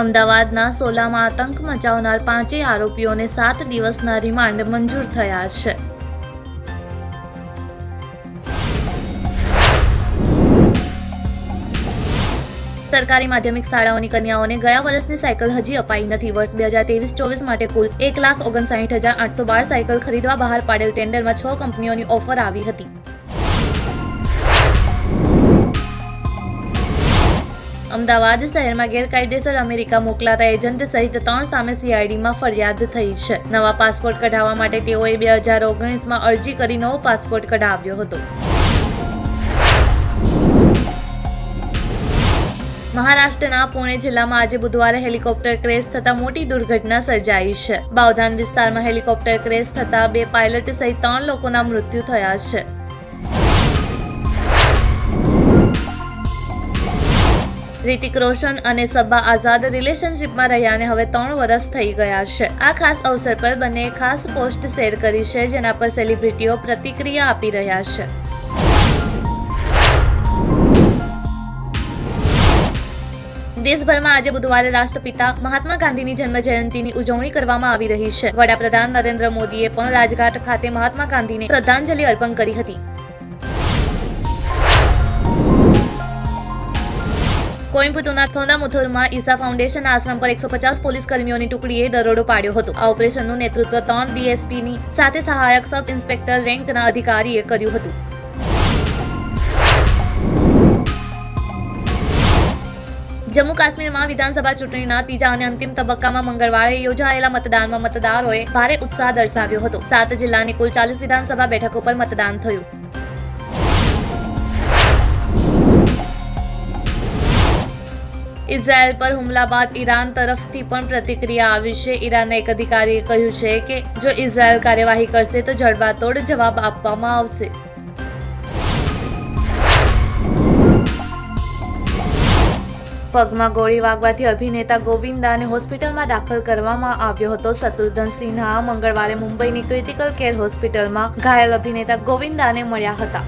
અમદાવાદના સોલામાં આતંક મચાવનાર પાંચેય આરોપીઓને સાત દિવસના રિમાન્ડ મંજૂર થયા છે. સરકારી માધ્યમિક શાળાઓની કન્યાઓને ગયા વર્ષની સાયકલ હજી અપાઈ નથી. વર્ષ બે હજાર ત્રેવીસ ચોવીસ માટે કુલ એક લાખ ઓગણસાઠ હજાર આઠસો બાર સાયકલ ખરીદવા બહાર પાડેલ ટેન્ડરમાં છ કંપનીઓની ઓફર આવી હતી. અમદાવાદ શહેરમાં ગેરકાયદેસર અમેરિકા મોકલાતા એજન્ટ સહિત ત્રણ સામે સીઆઈડીમાં ફરિયાદ થઈ છે. નવા પાસપોર્ટ કઢાવવા માટે તેઓએ બે હજાર ઓગણીસમાં અરજી કરી નવો પાસપોર્ટ કઢાવ્યો હતો. મહારાષ્ટ્રના પુણે જિલ્લામાં આજે બુધવારે હેલિકોપ્ટર ક્રેશ થતા મોટી દુર્ઘટના સર્જાઈ છે. બાવધાન વિસ્તારમાં હેલિકોપ્ટર ક્રેશ થતા બે પાયલટ સહિત ત્રણ લોકોના મૃત્યુ થયા છે. રિતિક રોશન અને સબ્બા આઝાદ રિલેશનશિપમાં રહ્યાને હવે ત્રણ વર્ષ થઈ ગયા છે. આ ખાસ અવસર પર બંને ખાસ પોસ્ટ શેર કરી છે, જેના પર સેલિબ્રિટીઓ પ્રતિક્રિયા આપી રહ્યા છે. દેશભરમાં આજે બુધવારે રાષ્ટ્રપિતા મહાત્મા ગાંધીની જન્મ જયંતિની ઉજવણી કરવામાં આવી રહી છે. વડાપ્રધાન નરેન્દ્ર મોદીએ પણ રાજઘાટ ખાતે મહાત્મા ગાંધીને શ્રદ્ધાંજલિ અર્પણ કરી હતી. કોઈમ્બતુરના થોંદામુથુરમાં ઈસા ફાઉન્ડેશન આશ્રમ પર એકસો પચાસ પોલીસ કર્મીઓની ટુકડીએ દરોડો પાડ્યો હતો. આ ઓપરેશનનું નેતૃત્વ ત્રણ ડીએસપીની સાથે સહાયક સબ ઇન્સ્પેક્ટર રેન્કના અધિકારીએ કર્યું હતું. જમ્મુ કાશ્મીરમાં વિધાનસભા ચૂંટણીના ત્રીજા અને અંતિમ તબક્કામાં મંગળવારે યોજાયેલા મતદાનમાં મતદારોએ ભારે ઉત્સાહ દર્શાવ્યો હતો. સાત જિલ્લાની કુલ ચાલીસ વિધાનસભા બેઠકો પર મતદાન થયું. ઇઝરાયલ પર હુમલા બાદ ઈરાન તરફથી પણ પ્રતિક્રિયા આવી છે. ઈરાનના એક અધિકારીએ કહ્યું છે કે જો ઇઝરાયલ કાર્યવાહી કરશે તો જડબાતોડ જવાબ આપવામાં આવશે. પગમાં ગોળી વાગવાથી અભિનેતા ગોવિંદાને હોસ્પિટલમાં દાખલ કરવામાં આવ્યો હતો. શત્રુઘ્ન સિન્હા મંગળવારે મુંબઈની ક્રિટિકલ કેર હોસ્પિટલમાં ઘાયલ અભિનેતા ગોવિંદાને મળ્યા હતા.